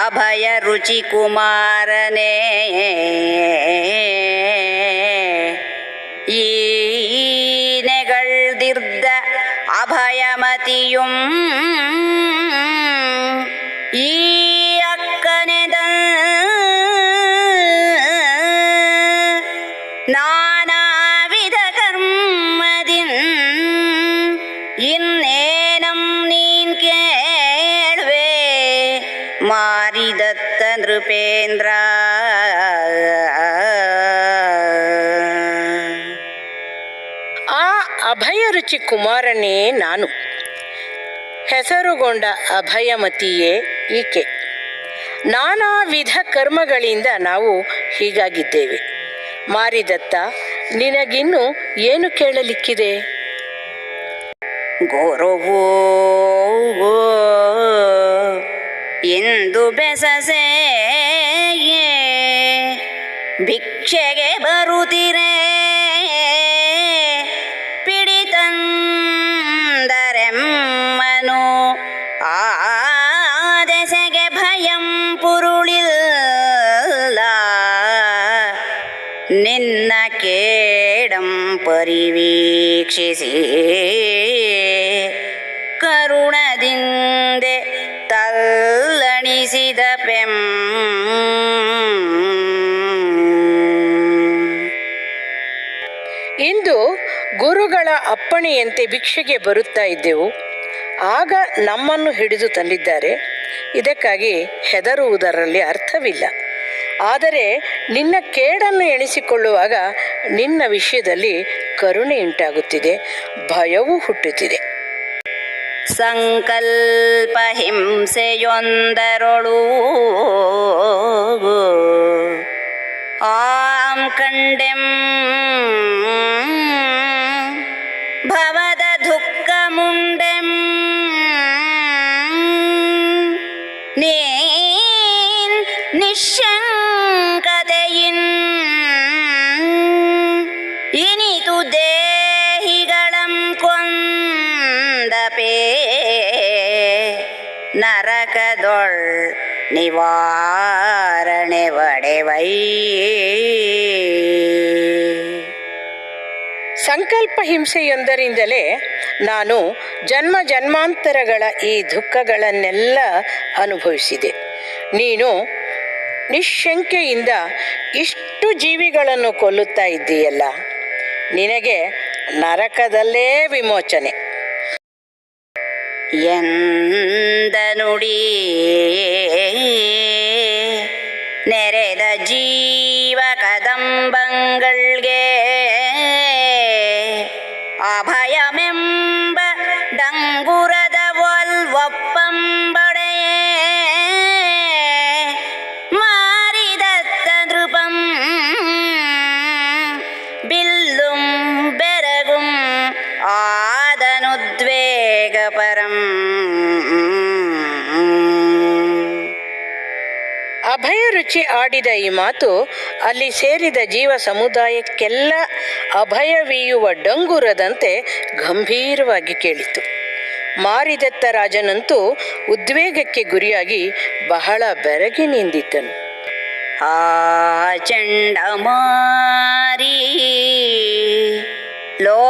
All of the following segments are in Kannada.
അഭയ രുചികുമാരനെ ഈനകൾ ദീർഘ അഭയമതിയും. ഈ അക്കനത നാനാവിധ കർമ്മതിൻ ഇന്ന് ನೃಪೇಂದ್ರ ಆ ಅಭಯ ರುಚಿ ಕುಮಾರನೇ ನಾನು. ಹೆಸರುಗೊಂಡ ಅಭಯಮತಿಯೇ ಈಕೆ. ನಾನಾ ವಿಧ ಕರ್ಮಗಳಿಂದ ನಾವು ಹೀಗಾಗಿದ್ದೇವೆ. ಮಾರಿದತ್ತ ನಿನಗಿನ್ನು ಏನು ಕೇಳಲಿಕ್ಕಿದೆ? ಗುರುವು ಇಂದು ಬೆಸಸೆ ಭಿಕ್ಷೆಗೆ ಬರುತ್ತಿರೆ ಪಿಡಿತಂದರೆಮ್ಮನು ಆ ದೆಸೆಗೆ ಭಯಂ ಪುರುಳಿಲ್ಲ. ನಿನ್ನ ಕೇಡಂ ಪರಿವೀಕ್ಷಿಸಿ ಕರುಣದಿಂದೆ ತಲ್ಲಣಿಸಿದ ಪೆಂ ಇಂದು ಗುರುಗಳ ಅಪ್ಪಣೆಯಂತೆ ಭಿಕ್ಷೆಗೆ ಬರುತ್ತಾ ಇದ್ದೆವು. ಆಗ ನಮ್ಮನ್ನು ಹಿಡಿದು ತಂದಿದ್ದಾರೆ. ಇದಕ್ಕಾಗಿ ಹೆದರುವುದರಲ್ಲಿ ಅರ್ಥವಿಲ್ಲ. ಆದರೆ ನಿನ್ನ ಕೇಡನ್ನು ಎಣಿಸಿಕೊಳ್ಳುವಾಗ ನಿನ್ನ ವಿಷಯದಲ್ಲಿ ಕರುಣೆ ಉಂಟಾಗುತ್ತಿದೆ ಭಯವೂ ಹುಟ್ಟುತ್ತಿದೆ. ಸಂಕಲ್ಪ ಹಿಂಸೆಯೊಂದರೊಳು ನರಕದೊಳ್ ನಿವಾರಣೆ ಒಡೆವೈ ಸಂಕಲ್ಪ ಹಿಂಸೆಯೊಂದರಿಂದಲೇ ನಾನು ಜನ್ಮ ಜನ್ಮಾಂತರಗಳ ಈ ದುಃಖಗಳನ್ನೆಲ್ಲ ಅನುಭವಿಸಿದೆ. ನೀನು ನಿಶಂಕೆಯಿಂದ ಇಷ್ಟು ಜೀವಿಗಳನ್ನು ಕೊಲ್ಲುತ್ತಾ ಇದ್ದೀಯಲ್ಲ. ನಿನಗೆ ನರಕದಲ್ಲೇ ವಿಮೋಚನೆ. ಎಂದ ನುಡಿ. ಅಭಯ ರುಚಿ ಆಡಿದ ಈ ಮಾತು, ಅಲ್ಲಿ ಸೇರಿದ ಜೀವ ಸಮುದಾಯಕ್ಕೆಲ್ಲ ಅಭಯವೀಯುವ ಡಂಗುರದಂತೆ ಗಂಭೀರವಾಗಿ ಕೇಳಿತು ಮಾರಿದತ್ತ ರಾಜನಂತೂ ಉದ್ವೇಗಕ್ಕೆ ಗುರಿಯಾಗಿ ಬಹಳ ಬೆರಗಿ ನಿಂದಿದ್ದನು. ಆ ಚಂಡಮಾರಿ ಲೋಚನ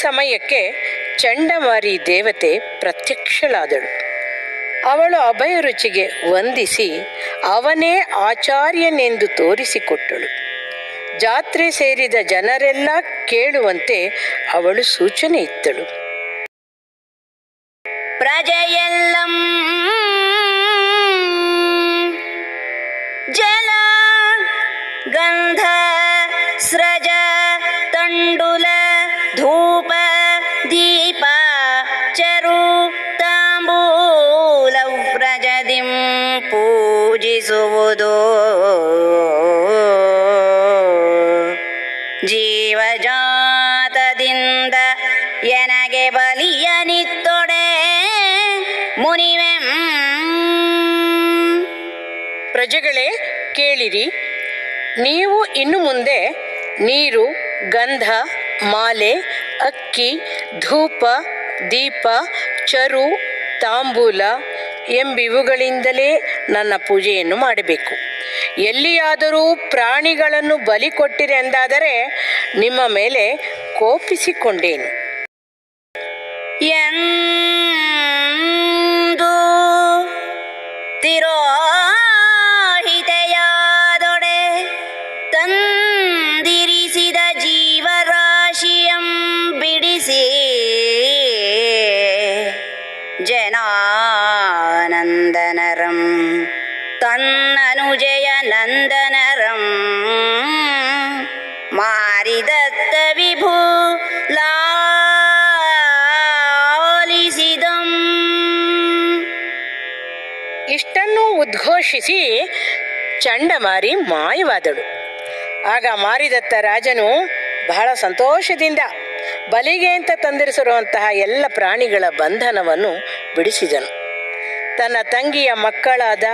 ಸಮಯಕ್ಕೆ ಚಂಡಮಾರಿ ದೇವತೆ ಪ್ರತ್ಯಕ್ಷಳಾದಳು. ಅವಳು ಅಭಯ ರುಚಿಗೆ ವಂದಿಸಿ ಅವನೇ ಆಚಾರ್ಯನೆಂದು ತೋರಿಸಿಕೊಟ್ಟಳು. ಜಾತ್ರೆ ಸೇರಿದ ಜನರೆಲ್ಲ ಕೇಳುವಂತೆ ಅವಳು ಸೂಚನೆ ಇತ್ತಳು. ಪ್ರಜೆಯೆಲ್ಲಂ ಜಲ ಗಂಧ ಸ್ರಜ ಜೀವಜಾತದಿಂದ ಎನಗೆ ಬಲಿಯ ನಿತ್ತೊಡೆ ಮುನಿವೆಂ. ಪ್ರಜೆಗಳೇ, ಕೇಳಿರಿ. ನೀವು ಇನ್ನು ಮುಂದೆ ನೀರು, ಗಂಧ, ಮಾಲೆ, ಅಕ್ಕಿ, ಧೂಪ, ದೀಪ, ಚರು, ತಾಂಬೂಲ ಎಂಬಿವುಗಳಿಂದಲೇ ನನ್ನ ಪೂಜೆಯನ್ನು ಮಾಡಬೇಕು. ಎಲ್ಲಿಯಾದರೂ ಪ್ರಾಣಿಗಳನ್ನು ಬಲಿ ಕೊಟ್ಟಿರೆಂದಾದರೆ ನಿಮ್ಮ ಮೇಲೆ ಕೋಪಿಸಿಕೊಂಡೇನು? ತನ್ನನುಜಯ ನಂದನರಂ. ಮಾರಿದತ್ತ ವಿಭೂ ಲಾಲಿಸಿದಂ. ಇಷ್ಟನ್ನು ಉದ್ಘೋಷಿಸಿ ಚಂಡಮಾರಿ ಮಾಯವಾದಳು. ಆಗ ಮಾರಿದತ್ತ ರಾಜನು ಬಹಳ ಸಂತೋಷದಿಂದ ಬಲಿಗೆ ಅಂತ ತಂದಿರಿಸಿರುವಂತಹ ಎಲ್ಲ ಪ್ರಾಣಿಗಳ ಬಂಧನವನ್ನು ಬಿಡಿಸಿದನು. ತನ್ನ ತಂಗಿಯ ಮಕ್ಕಳಾದ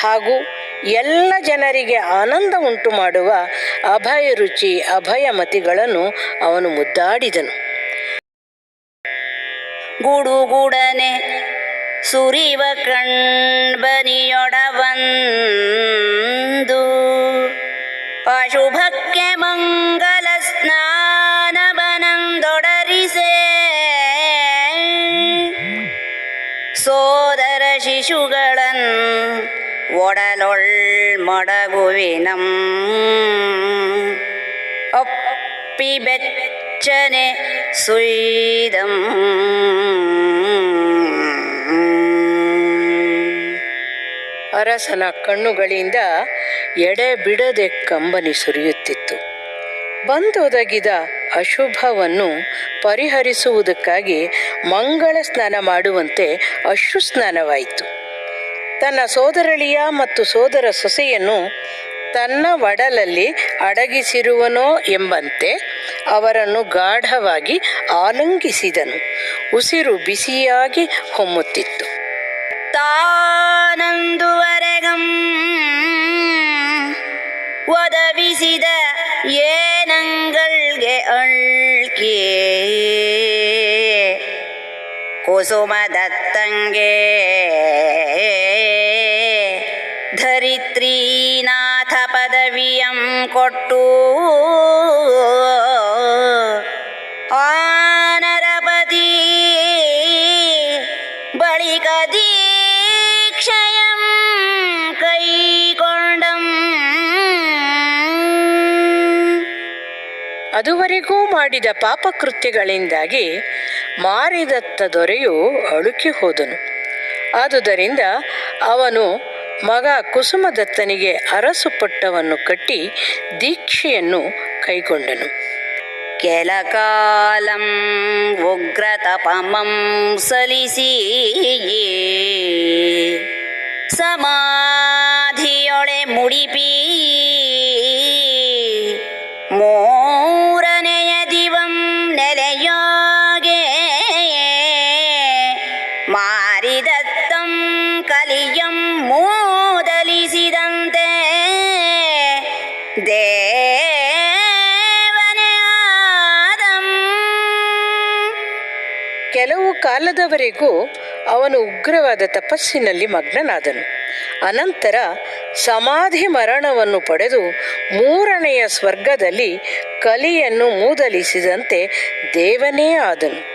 ಹಾಗೂ ಎಲ್ಲ ಜನರಿಗೆ ಆನಂದ ಉಂಟು ಮಾಡುವ ಅಭಯ ರುಚಿ ಅಭಯಮತಿಗಳನ್ನು ಅವನು ಮುದ್ದಾಡಿದನು. ಗುಡುಗುಡನೆ ಸುರಿವ ಕಣ್ಬನಿಯೊಡವಂದು. ಅಶುಭಕ್ಕೆ ಮಂಗಲ ಸ್ನಾನವನಂದೊಡರಿಸೆ. ಸೋದರ ಶಿಶುಗಳನ್ ಒಡಲೊಳ್ ಮಡಗುವಿನಂ. ಒಪ್ಪಿ ಬೆಚ್ಚನೆ ಸುಯ್ದಂ ಅರಸನ ಕಣ್ಣುಗಳಿಂದ ಎಡೆ ಬಿಡದೆ ಕಂಬನಿ ಸುರಿಯುತ್ತಿತ್ತು. ಬಂದೊದಗಿದ ಅಶುಭವನ್ನು ಪರಿಹರಿಸುವುದಕ್ಕಾಗಿ ಮಂಗಳ ಸ್ನಾನ ಮಾಡುವಂತೆ ಅಶ್ರು ಸ್ನಾನವಾಯಿತು ತನ್ನ ಸೋದರಳಿಯ ಮತ್ತು ಸೋದರ ಸೊಸೆಯನ್ನು ತನ್ನ ಒಡಲಲ್ಲಿ ಅಡಗಿಸಿರುವನೋ ಎಂಬಂತೆ ಅವರನ್ನು ಗಾಢವಾಗಿ ಆಲಂಗಿಸಿದನು. ಉಸಿರು ಬಿಸಿಯಾಗಿ ಹೊಮ್ಮುತ್ತಿತ್ತು. ತಾನಂದುವರೆಗಂ ಒದವಿಸಿದ ಏನಂಗಳ್ಗೆ ಅಳ್ಕೆ ಕುಸುಮದತ್ತಂಗೆ. ಧರಿತ್ರೀನಾಥ ಪದವಿಯಂ ಕೊಟ್ಟು ಆನರಪತಿ ಬಳಿಕ ಕೈಗೊಂಡಂ. ಅದುವರೆಗೂ ಮಾಡಿದ ಪಾಪಕೃತ್ಯಗಳಿಂದಾಗಿ ಮಾರಿದತ್ತ ದೊರೆಯು ಅಳುಕಿ ಹೋದನು. ಆದುದರಿಂದ ಅವನು ಮಗ ಕುಸುಮದತ್ತನಿಗೆ ಅರಸು ಪಟ್ಟವನ್ನು ಕಟ್ಟಿ ದೀಕ್ಷೆಯನ್ನು ಕೈಗೊಂಡನು. ಕೆಲಕಾಲಂ ಉಗ್ರ ತಪಮಂ ಸಲಿಸಿ ಸಮಾಧಿಯೊಳೆ ಮುಡಿಪಿ ಕೆಲವು ಕಾಲದವರೆಗೂ ಅವನು ಉಗ್ರವಾದ ತಪಸ್ಸಿನಲ್ಲಿ ಮಗ್ನನಾದನು. ಅನಂತರ ಸಮಾಧಿ ಮರಣವನ್ನು ಪಡೆದು ಮೂರನೆಯ ಸ್ವರ್ಗದಲ್ಲಿ ಕಲಿಯನ್ನು ಮೂದಲಿಸಿದಂತೆ ದೇವನೇ ಆದನು.